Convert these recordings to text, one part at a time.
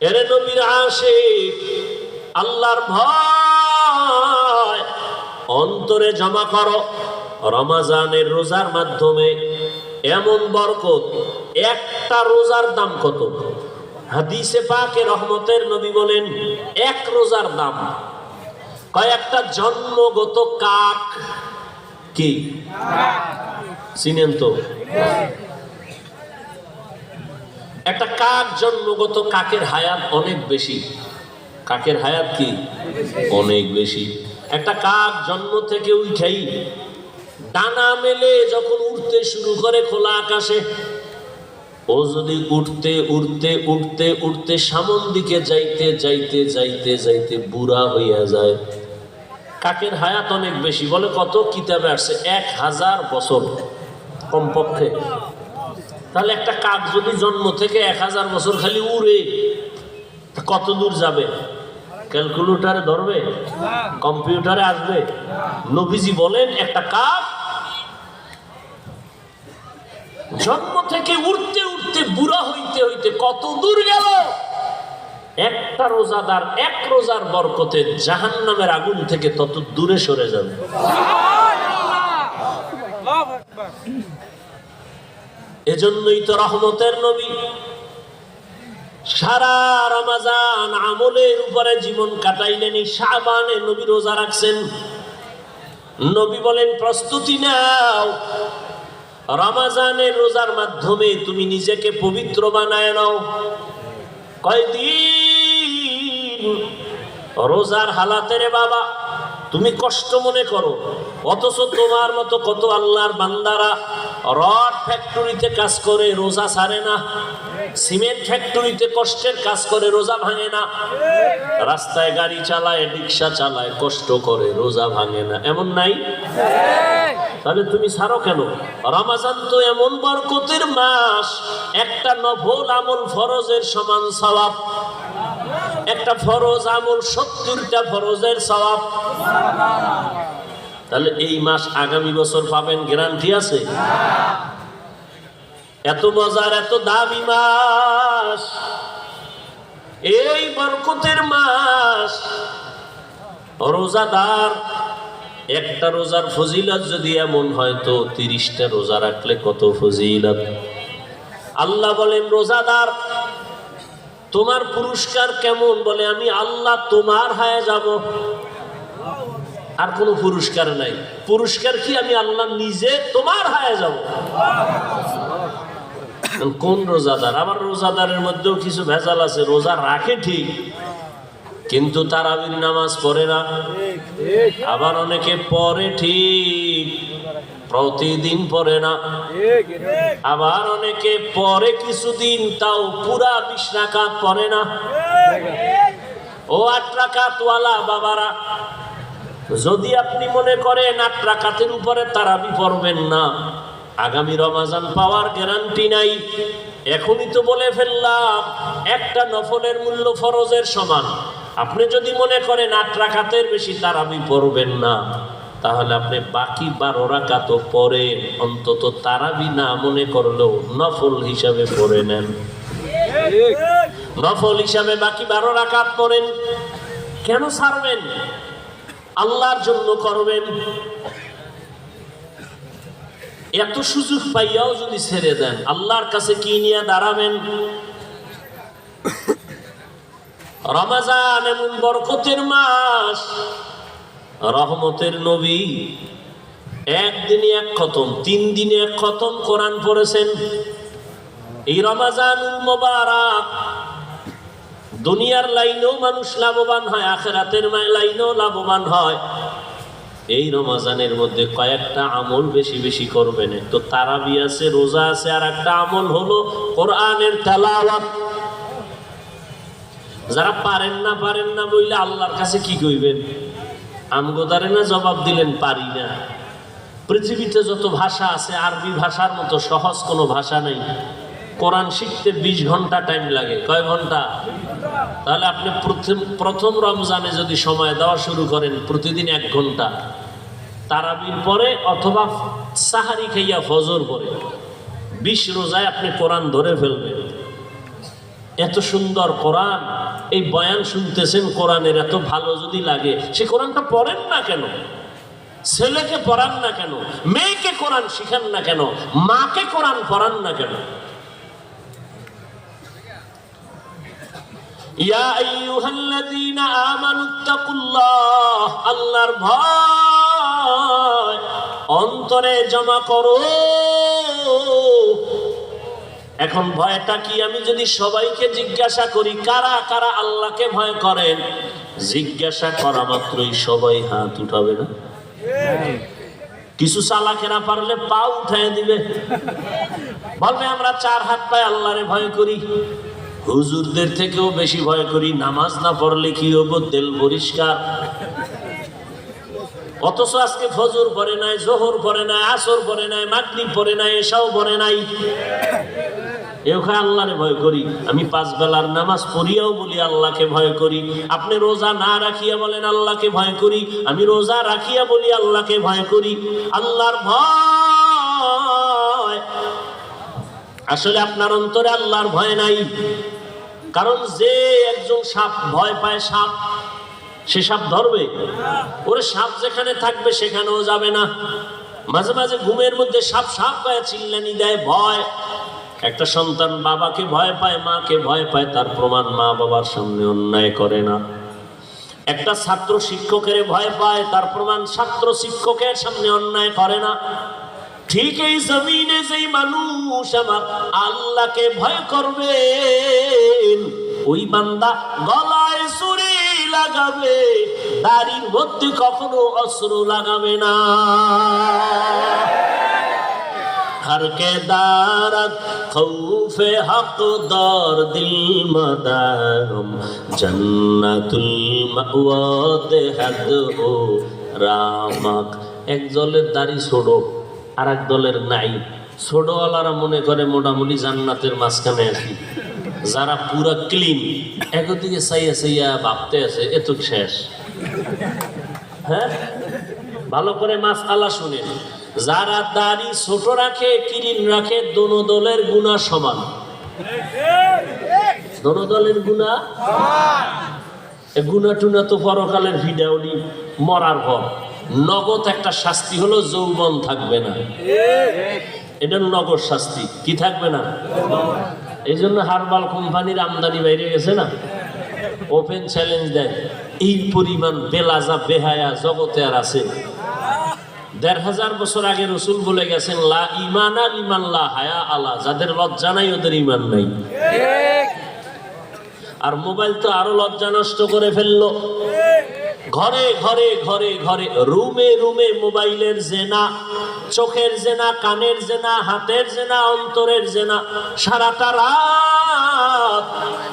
এরে নবীর আশিক, আল্লাহর ভয়। অন্তরে জমা করো, রমাজানের রোজার মাধ্যমে এমন বরকত, একটা রোজার দাম কত? হাদিসে পাকে রহমতের নবী বলেন, এক রোজার দাম। কয়েকটা জন্মগত কাক কি? চিনেন তো? একটা কাক জন্মগত কাকের হায়াত অনেক বেশি? কাকের হায়াত কি? অনেক বেশি। একটা কাক জন্ম থেকে উঠাই ডানা মেলে যখন উঠতে শুরু করে খোলা আকাশে, ও যদি উঠতে উঠতে উঠতে উঠতে সামন দিকে যাইতে যাইতে যাইতে যাইতে বুড়া হইয়া যায়। কাকের হায়াত অনেক বেশি। বলে কত কিতাবে আসছে? এক হাজার বছর কমপক্ষে। তাহলে একটা কাক যদি জন্ম থেকে এক হাজার বছর খালি উড়ে কত দূর যাবে? ক্যালকুলেটারে ধরবে? কম্পিউটারে আসবে? নবীজি বলেন, একটা কাক জন্ম থেকে উঠতে উঠতে বুড়া হইতে হইতে কত দূর গেল? একটা রোজাদার এক রোজার বরকতে জাহান নামের আগুন থেকে তত দূরে সরে যাবে। এজন্যই তো রহমতের নবী। সারা রমাজান আমলের উপরে জীবন কাটাইলেন, এই শাবানে নবী রোজা রাখছেন। নবী বলেন, প্রস্তুতি নাও। রমাজানের রোজার মাধ্যমে তুমি নিজেকে পবিত্র বানায় নাও। কয়দিন রোজার হালাতে রে বাবা তুমি কষ্ট মনে করো। অথচ তোমার মতো কত আল্লাহর বান্দারা রড ফ্যাক্টরিতে কাজ করে, রোজা সারে না। সিমেন্ট ফ্যাক্টরিতে কষ্টের কাজ করে, রোজা ভাঙে না। রাস্তায় গাড়ি চালায়, রিক্সা চালায়, কষ্ট করে, রোজা ভাঙে না। এমন নাই? তাহলে তুমি ছাড়ো কেন? রমাজান তো এমন বরকতের মাস, একটা নফল আমল ফরজের সমান সওয়াব। একটা ফরজ আমল সত্তরটা ফরজের সওয়াব। তাহলে এই মাস আগামী বছর পাবেন গ্যারান্টি আছে? এত মজার, এত দামি মাস। এই বরকতের মাস। রোজাদার, একটা রোজার ফজিলত যদি এমন হয় তো তিরিশটা রোজা রাখলে কত ফজিলত? আল্লাহ বলেন, রোজাদার তোমার পুরস্কার কেমন? বলে, আমি আল্লাহ তোমার হায় যাব। আর কোনো পুরস্কার নাই। পুরস্কার কি? আমি আল্লাহ নিজে তোমার হায় যাব। কোন রোজাদার? আমার রোজাদারের মধ্যেও কিছু ভেজাল আছে, রোজা রাখে ঠিক। কিন্তু তারাবির নামাজ পড়ে না। আবার অনেকে পড়ে ঠিক। প্রতিদিন পরে না। আবার অনেকে পরে কিছুদিন, তাও পুরা বিশ পড়ে না। ও আট রাকাতওয়ালা বাবারা, যদি আপনি মনে করেন আট রাকাতের উপরে তারাবি পড়বেন না, আগামী রমাজান পাওয়ার গ্যারান্টি নাই। এখনই তো বলে ফেললাম, একটা নফলের মূল্য ফরজের সমান। আপনি যদি মনে করেন আট রাকাতের বেশি তারাবি পড়বেন না। তাহলে আপনি বাকি বারো রাকাতও পরে অন্তত তারাবি না মনে করলেও নফল হিসাবে পড়ে নেন। নফল হিসাবে বাকি বারো রাকাত পড়েন। কেন ছাড়বেন? আল্লাহর জন্য করবেন। এত সুযোগ পাইয়াও যদি ছেড়ে দেন, আল্লাহর কাছে কি নিয়ে দাঁড়াবেন? রমাজান এমন বরকতের মাস। রহমতের নবী। একদিনে এক খতম তিন দিনে এক খতম কোরআন পড়েছেন। এই মোবারক দুনিয়ার লাইনেও মানুষ লাভবান হয়, আখেরাতের লাইনেও লাভবান হয়। এই রমাজানের মধ্যে কয়েকটা আমল বেশি বেশি করবেন। তো তারাবি আছে, রোজা আছে, আর একটা আমল হলো কোরআনের তেলাওয়াত। যারা পারেন না পারেন না বললে আল্লাহর কাছে কি কইবেন? আমগোদারে না জবাব দিলেন, পারি না। পৃথিবীতে যত ভাষা আছে, আরবি ভাষার মতো সহজ কোনো ভাষা নেই। কোরআন শিখতে বিশ ঘণ্টা টাইম লাগে। কয় ঘণ্টা? তাহলে আপনি প্রথম প্রথম রমজানে যদি সময় দেওয়া শুরু করেন, প্রতিদিন এক ঘণ্টা। তারাবির পরে অথবা সাহারি খাইয়া ফজর পরে। বিশ রোজায় আপনি কোরআন ধরে ফেলবেন। এত সুন্দর কোরআন। এই বয়ান শুনতেছেন কোরআনের, এত ভালো যদি লাগে। সে কোরআনটা পড়েন না কেন? ছেলেকে পড়ান না কেন? মেয়েকে কোরআন শিখান না কেন? মাকে কোরআন পড়ান না কেন? আল্লাহর ভয় অন্তরে জমা করো। এখন ভয়টা কি? আমি যদি সবাইকে জিজ্ঞাসা করি, কারা কারা আল্লাহকে ভয় করেন? জিজ্ঞাসা করা মাত্রই সবাই হাত উঠাবে না। কিছু চালাকেরা পারলে পা উঠায় দিবে। বলবে, আমরা চার হাত পায়ে আল্লাহরে ভয় করি। হুজুরদের থেকেও বেশি ভয় করি। নামাজ না পড়লে কি হব? তেল পরিষ্কার। অথচ আজকে ফজর পরে নাই, জোহর পরে নাই, আসর পরে নাই মাগরি পরে নাই এসাও পরে নাই। এখানে আল্লাহরে ভয় করি। আমি পাঁচ বেলার নামাজ পড়িয়াও বলি, আল্লাহকে ভয় করি। আপনি রোজা না রাখিয়া বলেন, আল্লাহকে ভয় করি। আমি রোজা রাখিয়া বলি, আল্লাহকে ভয় করি। আল্লাহর ভয়। আসলে আপনার অন্তরে আল্লাহর ভয় নাই। কারণ যে একজন সাপ ভয় পায়, সাপ, সে সাপ ধরবে। ওরে সাপ যেখানে থাকবে, সেখানেও যাবে না। মাঝে মাঝে ঘুমের মধ্যে সাপ সাপ পায় চিল্লানি দেয়, ভয়। একটা সন্তান বাবাকে ভয় পায়, মাকে ভয় পায়, তার প্রমাণ মা বাবার সামনে অন্যায় করে না। একটা ছাত্র শিক্ষকের ভয় পায়, তার প্রমাণ ছাত্র শিক্ষকের সামনে অন্যায় করে না। ঠিক এই জমিনে যেই মানুষ আমার আল্লাহকে ভয় করবে, ওই বান্দা গলায় ছুরি লাগাবে, দাড়ির মধ্যে কখনো অস্ত্র লাগাবে না। হারকে کے دارت خوف দর দিল دل مدارم جنت المعواد حد او রামাক। এক দলের দাড়ি ছোট আর এক দলের নাই। ছোটওয়ালারা মনে করে মোটামুটি জান্নাতের মাঝখানে আছি। যারা পুরা ক্লিন, একদিকে চাইয়া চাইয়া ভাবতে আছে এত শেষ। হ্যাঁ? ভালো করে মাছ আলা শুনেন। যারা দাড়ি ছোট রাখে, কিরিন রাখে, দোনো দলের গুণা সমান। দোনো দলের গুণা? গুণা টুনা তো পরকালের ভিডিওটি মরার পর নগদ একটা শাস্তি হলো, যৌবন থাকবে না। এটা নগদ শাস্তি, কি থাকবে না? এই জন্য হারবাল কোম্পানির আমদানি বাইরে গেছে না? ওপেন চ্যালেঞ্জ দেয়। এই পরিমাণ বেলাজা, বেহায়া জগতে আর আছে দেড় হাজার বছর আগে রসুল বলে গেছেন, লা ইমান আর ইমান লা হায়া আলা। যাদের লজ্জা নাই, ওদের ইমান নাই। আর মোবাইল তো আরও লজ্জা নষ্ট করে ফেলল। ঘরে ঘরে ঘরে ঘরে, রুমে রুমে মোবাইলের জেনা। চোখের জেনা, কানের জেনা, হাতের জেনা, অন্তরের জেনা, সারাটা রাত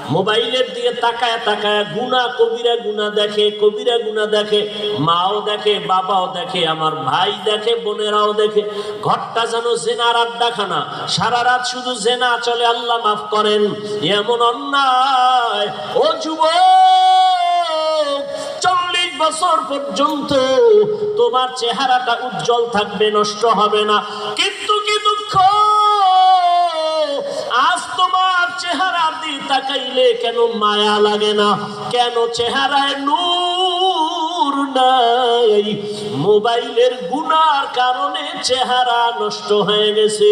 মোবাইলের দিকে তাকায় তাকায় গুনা, কবিরা গুনা দেখে, কবিরা গুনা দেখে, মাও দেখে, বাবাও দেখে, আমার ভাই দেখে, বোনেরাও দেখে। ঘরটা যেন জেনার আড্ডাখানা, সারা রাত শুধু জেনা চলে, আল্লাহ মাফ করেন। এমন অন্যায়, ও যুবক! বছর পর্যন্ত তোমার চেহারাটা উজ্জ্বল থাকবে, নষ্ট হবে না। কিন্তু কি দুঃখ? আজ তোমার চেহারা দিয়ে তাকাইলে কেন মায়া লাগে না? কেন চেহারায় নূর নাই? মোবাইলের গুনার কারণে চেহারা নষ্ট হয়ে গেছে।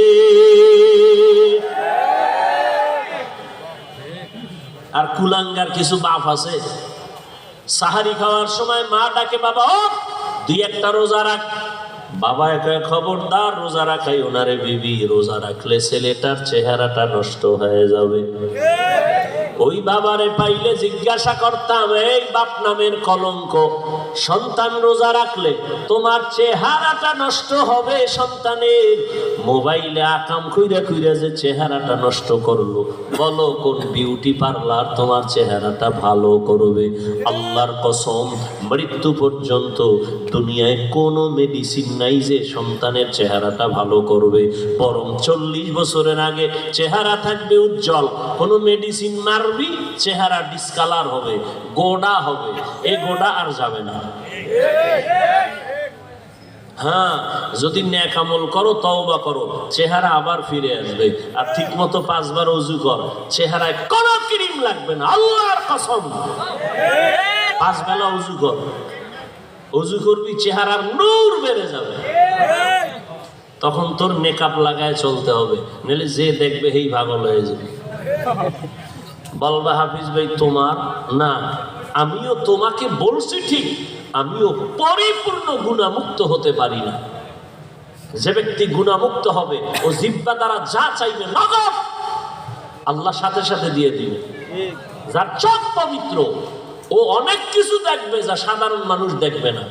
আর কুলাঙ্গার কিছু বাপ আছে? সাহারি খাওয়ার সময় মা ডাকে বাবা ও দুই একটা রোজা রাখ। বাবা একা খবরদার রোজা রাখাই ওনারে বিবি রোজা রাখলে ছেলেটার চেহারাটা নষ্ট হয়ে যাবে। ওই বাবারে পাইলে জিজ্ঞাসা করতাম এই বাপ নামের কলঙ্ক সন্তান রোজা রাখলে তোমার চেহারাটা নষ্ট হবে সন্তানের। মোবাইলে আকাম খুইরা খুইরা যে চেহারাটা নষ্ট করল, বলো কোন বিউটি পার্লার তোমার চেহারাটা ভালো করবে? আল্লাহর কসম, মৃত্যু পর্যন্ত দুনিয়ায় কোনো মেডিসিন নাই যে সন্তানের চেহারাটা ভালো করবে। বরং চল্লিশ বছরের আগে চেহারা থাকবে উজ্জ্বল, কোনো মেডিসিন মারবি চেহারা ডিসকালার হবে, গোডা হবে। এ গোডা আর যাবে না। হ্যাঁ যদি ন্যাক আমল করো, তওবা করো, চেহারা আবার ফিরে আসবে। আর ঠিক মতো পাঁচবার অজু কর, চেহারায় কোনো ক্রিম লাগবে না, আল্লাহর কসম। পাঁচ বেলা অজু কর। অজু করবি, চেহারার নূর বেড়ে যাবে। তখন তোর মেকআপ লাগায় চলতে হবে, নাহলে যে দেখবে এই পাগল হয়ে যাবে। বলবা হাফিজ ভাই, তোমার? না, আমিও তোমাকে বলছি ঠিক। আমিও পরিপূর্ণ গুণামুক্ত হতে পারি না। যে ব্যক্তি গুণামুক্ত হবে, ও জিব্বা দ্বারা যা চাইবে নগদ আল্লাহ সাথে সাথে দিয়ে দিবে। যার চোখ পবিত্র, ও অনেক কিছু দেখবে যা সাধারণ মানুষ দেখবে না।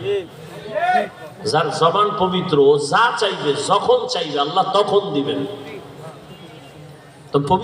যার জবান পবিত্র, ও যা চাইবে, যখন চাইবে, আল্লাহ তখন দিবেন। তো